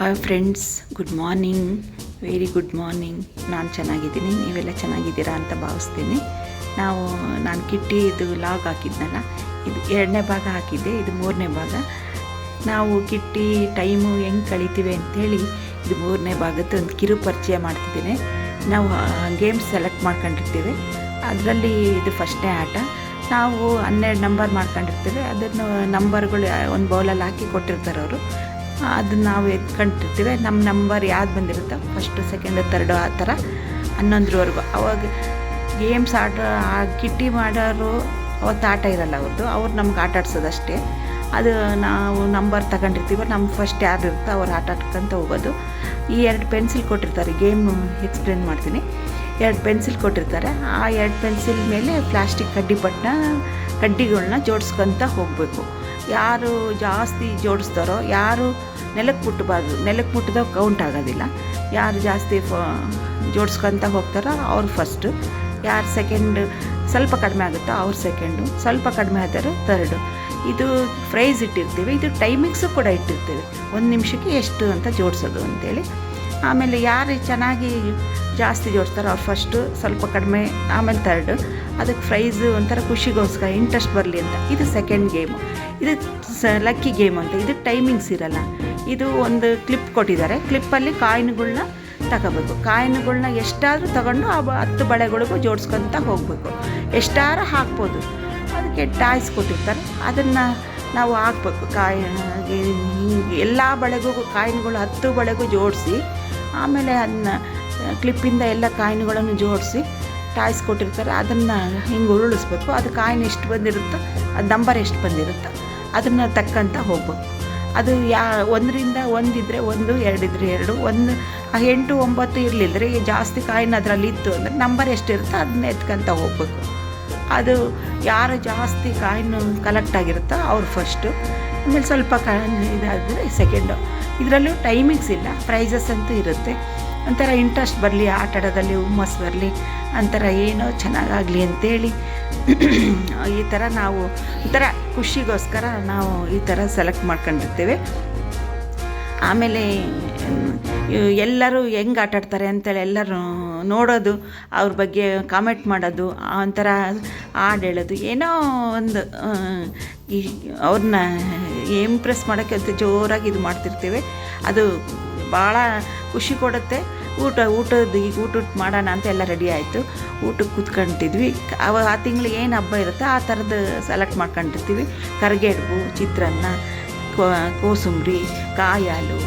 Hi friends good morning very good morning ನಾನು ಚೆನ್ನಾಗಿದ್ದೀನಿ. ನೀವೆಲ್ಲ ಚೆನ್ನಾಗಿದ್ದೀರಾ ಅಂತ ಭಾವಿಸ್ತೀನಿ. ನಾವು, ನಾನು ಕಿಟ್ಟಿ ಇದು ಲಾಗ್ ಹಾಕಿದ್ನಲ್ಲ, ಇದು ಎರಡನೇ ಭಾಗ ಹಾಕಿದ್ದೆ, ಇದು ಮೂರನೇ ಭಾಗ. ನಾವು ಕಿಟ್ಟಿ ಟೈಮು ಹೆಂಗೆ ಕಳಿತೀವಿ ಅಂಥೇಳಿ ಇದು ಮೂರನೇ ಭಾಗದ ಒಂದು ಕಿರು ಪರಿಚಯ ಮಾಡ್ತಿದ್ದೀನಿ. ನಾವು ಗೇಮ್ಸ್ ಸೆಲೆಕ್ಟ್ ಮಾಡ್ಕೊಂಡಿರ್ತೀವಿ. ಅದರಲ್ಲಿ ಇದು ಫಸ್ಟ್ನೇ ಆಟ. ನಾವು ಹನ್ನೆರಡು ನಂಬರ್ ಮಾಡ್ಕೊಂಡಿರ್ತೀವಿ. ಅದನ್ನು ನಂಬರ್ಗಳು ಒಂದು ಬೌಲಲ್ಲಿ ಹಾಕಿ ಕೊಟ್ಟಿರ್ತಾರೆ ಅವರು ಅದನ್ನು ನಾವು ಎತ್ಕೊಂಡಿರ್ತೀವಿ. ನಮ್ಮ ನಂಬರ್ ಯಾವ್ದು ಬಂದಿರುತ್ತೆ? ಫಸ್ಟು ಸೆಕೆಂಡ್ ತರ್ಡು ಆ ಥರ ಹನ್ನೊಂದರವರೆಗೂ. ಅವಾಗ ಗೇಮ್ಸ್ ಆಟ, ಕಿಟ್ಟಿ ಮಾಡೋರು ಅವತ್ತು ಆಟ ಇರಲ್ಲ ಅವ್ರದ್ದು ಅವ್ರು ನಮ್ಗೆ ಆಟ ಆಡ್ಸೋದಷ್ಟೇ. ಅದು ನಾವು ನಂಬರ್ ತಗೊಂಡಿರ್ತೀವೋ ನಮ್ಮ ಫಸ್ಟ್ ಯಾರು ಇರುತ್ತೋ ಅವ್ರು ಆಟ ಆಡ್ಕೊಂತ ಹೋಗೋದು. ಈ ಎರಡು ಪೆನ್ಸಿಲ್ ಕೊಟ್ಟಿರ್ತಾರೆ ಗೇಮ್ ಎಕ್ಸ್ಪ್ಲೇನ್ ಮಾಡ್ತೀನಿ. ಎರಡು ಪೆನ್ಸಿಲ್ ಕೊಟ್ಟಿರ್ತಾರೆ. ಆ ಎರಡು ಪೆನ್ಸಿಲ್ ಮೇಲೆ ಪ್ಲಾಸ್ಟಿಕ್ ಕಡ್ಡಿ ಪಟ್ಟನ ಕಡ್ಡಿಗಳನ್ನ ಜೋಡಿಸ್ಕೊತ ಹೋಗಬೇಕು. ಯಾರು ಜಾಸ್ತಿ ಜೋಡಿಸ್ತಾರೋ, ಯಾರು ನೆಲಕ್ಕೆ ಮುಟ್ಟಬಾರ್ದು ನೆಲಕ್ಕೆ ಮುಟ್ಟಿದಾಗ ಕೌಂಟ್ ಆಗೋದಿಲ್ಲ. ಯಾರು ಜಾಸ್ತಿ ಫ, ಜೋಡಿಸ್ಕೊತ ಹೋಗ್ತಾರೋ ಅವ್ರು ಫಸ್ಟು ಯಾರು ಸೆಕೆಂಡ್ ಸ್ವಲ್ಪ ಕಡಿಮೆ ಆಗುತ್ತೋ ಅವ್ರು ಸೆಕೆಂಡು ಸ್ವಲ್ಪ ಕಡಿಮೆ ಆದರೂ ತರ್ಡು ಇದು ಪ್ರೈಸ್ ಇಟ್ಟಿರ್ತೀವಿ, ಇದು ಟೈಮಿಂಗ್ಸು ಕೂಡ ಇಟ್ಟಿರ್ತೀವಿ. ಒಂದು ನಿಮಿಷಕ್ಕೆ ಎಷ್ಟು ಅಂತ ಜೋಡಿಸೋದು ಅಂತೇಳಿ. ಆಮೇಲೆ ಯಾರು ಚೆನ್ನಾಗಿ ಜಾಸ್ತಿ ಜೋಡಿಸ್ತಾರೋ ಅವ್ರು ಫಸ್ಟು ಸ್ವಲ್ಪ ಕಡಿಮೆ, ಆಮೇಲೆ ತರ್ಡು ಅದಕ್ಕೆ ಪ್ರೈಝು ಒಂಥರ ಖುಷಿಗೋಸ್ಕರ ಇಂಟ್ರೆಸ್ಟ್ ಬರಲಿ ಅಂತ. ಇದು ಸೆಕೆಂಡ್ ಗೇಮು ಇದು ಲಕ್ಕಿ ಗೇಮ್ ಅಂತ. ಇದು ಟೈಮಿಂಗ್ಸ್ ಇರಲ್ಲ. ಇದು ಒಂದು ಕ್ಲಿಪ್ ಕೊಟ್ಟಿದ್ದಾರೆ. ಕ್ಲಿಪ್ಪಲ್ಲಿ ಕಾಯಿನ್ಗಳನ್ನ ತಗೋಬೇಕು. ಕಾಯಿನ್ಗಳನ್ನ ಎಷ್ಟಾದರೂ ತಗೊಂಡು ಆ ಹತ್ತು ಬಳೆಗಳಿಗೂ ಜೋಡಿಸ್ಕೊತ ಹೋಗಬೇಕು. ಎಷ್ಟಾರು ಹಾಕ್ಬೋದು. ಅದಕ್ಕೆ ಟಾಯ್ಸ್ ಕೊಟ್ಟಿರ್ತಾರೆ. ಅದನ್ನು ನಾವು ಹಾಕ್ಬೇಕು. ಕಾಯಿ ಎಲ್ಲ ಬಳೆಗೂ ಕಾಯಿನ್ಗಳು ಹತ್ತು ಬಳೆಗೂ ಜೋಡಿಸಿ, ಆಮೇಲೆ ಅದನ್ನ ಕ್ಲಿಪ್ಪಿಂದ ಎಲ್ಲ ಕಾಯಿನ್ಗಳನ್ನು ಜೋಡಿಸಿ, ಟಾಯ್ಸ್ ಕೊಟ್ಟಿರ್ತಾರೆ. ಅದನ್ನು ಹಿಂಗೆ ಉರುಳಿಸ್ಬೇಕು. ಅದು ಕಾಯಿನ್ ಎಷ್ಟು ಬಂದಿರುತ್ತೋ ನಂಬರ್ ಎಷ್ಟು ಬಂದಿರುತ್ತೋ ಅದನ್ನು ತಕ್ಕಂತ ಹೋಗ್ಬೇಕು ಅದು ಯಾ, ಒಂದರಿಂದ ಒಂದಿದ್ರೆ ಒಂದು ಎರಡಿದ್ರೆ ಎರಡು, ಒಂದು ಎಂಟು, ಒಂಬತ್ತು ಇರಲಿಲ್ಲದ್ರೆ ಜಾಸ್ತಿ ಕಾಯಿನ್ ಅದರಲ್ಲಿ ಇತ್ತು ಅಂದರೆ ನಂಬರ್ ಎಷ್ಟಿರುತ್ತೋ ಅದನ್ನ ಎತ್ಕೊಂತ ಹೋಗ್ಬೇಕು ಅದು ಯಾರು ಜಾಸ್ತಿ ಕಾಯಿನ್ ಕಲೆಕ್ಟ್ ಆಗಿರುತ್ತೋ ಅವ್ರು ಫಸ್ಟು ಆಮೇಲೆ ಸ್ವಲ್ಪ ಕಾಯಿನ್ ಇದಾದರೆ ಸೆಕೆಂಡು ಇದರಲ್ಲೂ ಟೈಮಿಂಗ್ಸ್ ಇಲ್ಲ ಪ್ರೈಸಸ್ ಅಂತೂ ಇರುತ್ತೆ. ಒಂಥರ ಇಂಟ್ರೆಸ್ಟ್ ಬರಲಿ ಆಟ ಆಡೋದಲ್ಲಿ ಹುಮ್ಮಸ್ ಬರಲಿ ಒಂಥರ ಏನೋ ಚೆನ್ನಾಗಾಗಲಿ ಅಂತೇಳಿ. ಈ ಥರ ನಾವು ಒಂಥರ ಖುಷಿಗೋಸ್ಕರ ನಾವು ಈ ಥರ ಸೆಲೆಕ್ಟ್ ಮಾಡ್ಕೊಂಡಿರ್ತೇವೆ. ಆಮೇಲೆ, ಎಲ್ಲರೂ ಹೆಂಗೆ ಆಟಾಡ್ತಾರೆ ಅಂತೇಳಿ ಎಲ್ಲರೂ ನೋಡೋದು, ಅವ್ರ ಬಗ್ಗೆ ಕಾಮೆಂಟ್ ಮಾಡೋದು ಒಂಥರ ಹಾಡು ಹೇಳೋದು, ಏನೋ ಒಂದು ಈ ಅವ್ರನ್ನ ಇಂಪ್ರೆಸ್ ಮಾಡೋಕ್ಕೆ ಅಂತ ಜೋರಾಗಿ ಇದು ಮಾಡ್ತಿರ್ತೀವಿ. ಅದು ಭಾಳ ಖುಷಿ ಕೊಡುತ್ತೆ. ಊಟ, ಊಟದ ಈಗ ಊಟ ಮಾಡೋಣ ಅಂತ ಎಲ್ಲ ರೆಡಿ ಆಯಿತು. ಊಟಕ್ಕೆ ಕೂತ್ಕೊಂಡಿದ್ವಿ. ಅವ ಆ ತಿಂಗಳು ಏನು ಹಬ್ಬ ಇರುತ್ತೆ ಆ ಥರದ್ದು ಸೆಲೆಕ್ಟ್ ಮಾಡ್ಕೊಂಡಿರ್ತೀವಿ. ಕರಿಗಡುಬು, ಚಿತ್ರಾನ್ನ ಕೋಸಂಬರಿ ಕಾಯಿ ಹಾಲು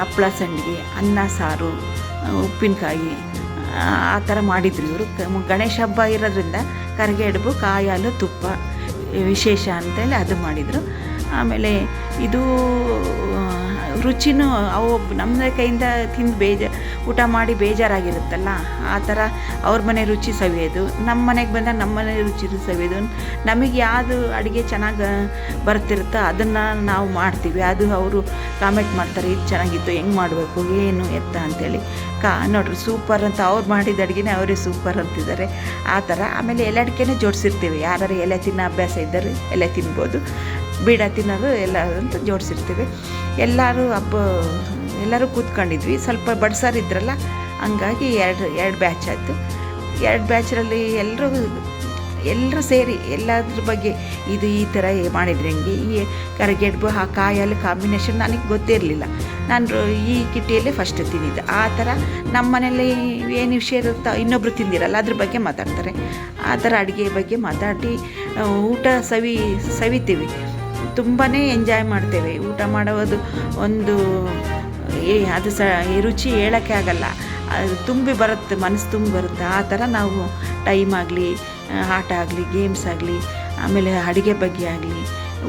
ಹಪ್ಳ ಸಂಡಿಗೆ, ಅನ್ನ, ಸಾರು ಉಪ್ಪಿನಕಾಯಿ, ಆ ಥರ ಮಾಡಿದ್ರು ಇವರು. ಗಣೇಶ ಹಬ್ಬ ಇರೋದ್ರಿಂದ ಕರಿಗಡುಬು ಕಾಯಿ ಹಾಲು ತುಪ್ಪ, ವಿಶೇಷ ಅಂತೇಳಿ ಅದು ಮಾಡಿದರು. ಆಮೇಲೆ ಇದು ರುಚಿನೂ ಅವು ನಮ್ಮ ಕೈಯಿಂದ ತಿಂದು ಬೇಜ, ಊಟ ಮಾಡಿ ಬೇಜಾರಾಗಿರುತ್ತಲ್ಲ, ಆ ಥರ ಅವ್ರ ಮನೆ ರುಚಿ ಸವಿಯೋದು, ನಮ್ಮ ಮನೆಗೆ ಬಂದಾಗ ನಮ್ಮ ಮನೆ ರುಚಿ ಸವಿಯೋದು, ನಮಗೆ ಯಾವುದು ಅಡುಗೆ ಚೆನ್ನಾಗಿ ಬರ್ತಿರುತ್ತೋ ಅದನ್ನು ನಾವು ಮಾಡ್ತೀವಿ, ಅದು ಅವರು ಕಾಮೆಂಟ್ ಮಾಡ್ತಾರೆ, ಇದು ಚೆನ್ನಾಗಿತ್ತು, ಹೆಂಗೆ ಮಾಡಬೇಕು, ಏನು ಎತ್ತ ಅಂತೇಳಿ. ಕಾ, ನೋಡ್ರಿ, ಸೂಪರ್ ಅಂತ ಅವ್ರು ಮಾಡಿದ ಅಡುಗೆನೇ ಅವರೇ ಸೂಪರ್ ಅಂತಿದ್ದಾರೆ, ಆ ಥರ. ಆಮೇಲೆ ಎಲೆ ಅಡಿಕೆನೇ ಜೋಡಿಸಿರ್ತೀವಿ ಯಾರು ಎಲೆ ತಿನ್ನೋ ಅಭ್ಯಾಸ ಇದ್ದರೆ ಎಲೆ ತಿನ್ಬೋದು. ಬೀಡ ತಿನ್ನೋದು ಎಲ್ಲ ಅಂತ ಜೋಡಿಸಿರ್ತೀವಿ. ಎಲ್ಲರೂ ಹಬ್ಬ, ಎಲ್ಲರೂ ಕೂತ್ಕೊಂಡಿದ್ವಿ. ಸ್ವಲ್ಪ ಬಡ್ಸಾರು ಇದ್ರಲ್ಲ, ಹಂಗಾಗಿ ಎರಡು ಎರಡು ಬ್ಯಾಚ್ ಆಯಿತು. ಎರಡು ಬ್ಯಾಚ್ರಲ್ಲಿ ಎಲ್ಲರೂ ಎಲ್ಲರೂ ಸೇರಿ ಎಲ್ಲದ್ರ ಬಗ್ಗೆ ಇದು ಈ ಥರ ಮಾಡಿದ್ರೆ ಹೆಂಗೆ? ಈ ಕರಿಗೆಡ್ಬು, ಆ ಕಾಯಲ್ಲಿ ಕಾಂಬಿನೇಷನ್ ನನಗೆ ಗೊತ್ತಿರಲಿಲ್ಲ. ನಾನು ಈ ಕಿಟ್ಟಿಯಲ್ಲೇ ಫಸ್ಟ್ ತಿಂದಿದ್ದೆ. ಆ ಥರ ನಮ್ಮ ಮನೇಲಿ ಏನು ವಿಷಯ ಇರುತ್ತೋ ಇನ್ನೊಬ್ರು ತಿಂದಿರಲ್ಲ, ಅದ್ರ ಬಗ್ಗೆ ಮಾತಾಡ್ತಾರೆ. ಆ ಥರ ಅಡುಗೆ ಬಗ್ಗೆ ಮಾತಾಡಿ, ಊಟ ಸವಿ, ಸವಿತೀವಿ. ತುಂಬಾ ಎಂಜಾಯ್ ಮಾಡ್ತೇವೆ. ಊಟ ಮಾಡೋದು ಒಂದು, ಏ, ಅದು ಸ ರುಚಿ ಹೇಳೋಕ್ಕೆ ಆಗಲ್ಲ. ಅದು ತುಂಬಿ ಬರುತ್ತೆ, ಮನಸ್ಸು ತುಂಬಿ ಬರುತ್ತೆ. ಆ ಥರ ನಾವು ಟೈಮ್ ಆಗಲಿ ಆಟ ಆಗಲಿ ಗೇಮ್ಸ್ ಆಗಲಿ, ಆಮೇಲೆ ಅಡುಗೆ ಬಗ್ಗೆ ಆಗಲಿ,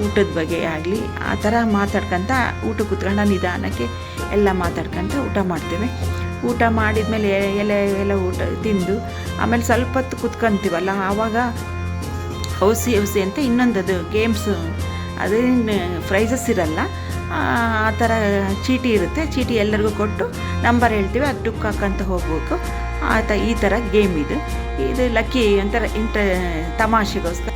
ಊಟದ ಬಗ್ಗೆ ಆಗಲಿ, ಆ ಥರ ಮಾತಾಡ್ಕೊಂತ ಊಟ ಕೂತ್ಕೊಂಡು ನಿಧಾನಕ್ಕೆ ಎಲ್ಲ ಮಾತಾಡ್ಕೊಂತ ಊಟ ಮಾಡ್ತೇವೆ. ಊಟ ಮಾಡಿದ ಮೇಲೆ ಎಲೆ, ಎಲ್ಲ ಊಟ ತಿಂದು, ಆಮೇಲೆ ಸ್ವಲ್ಪ ಹೊತ್ತು ಕೂತ್ಕೊಂತೀವಲ್ಲ, ಆವಾಗ ಹೌಸಿ ಹೌಸಿ ಅಂತ ಇನ್ನೊಂದದು ಗೇಮ್ಸು ಅದೇನು ಪ್ರೈಸಸ್ ಇರಲ್ಲ. ಆ ಥರ ಚೀಟಿ ಇರುತ್ತೆ. ಚೀಟಿ ಎಲ್ಲರಿಗೂ ಕೊಟ್ಟು ನಂಬರ್ ಹೇಳ್ತೀವಿ, ಅದು ಟುಕ್ ಹಾಕಂತ ಹೋಗ್ಬೇಕು. ಆ ತ ಈ ಥರ ಗೇಮ್ ಇದು. ಇದು ಲಕ್ಕಿ ಒಂಥರ ಇಂಟ ತಮಾಷೆಗೋಸ್ಕರ.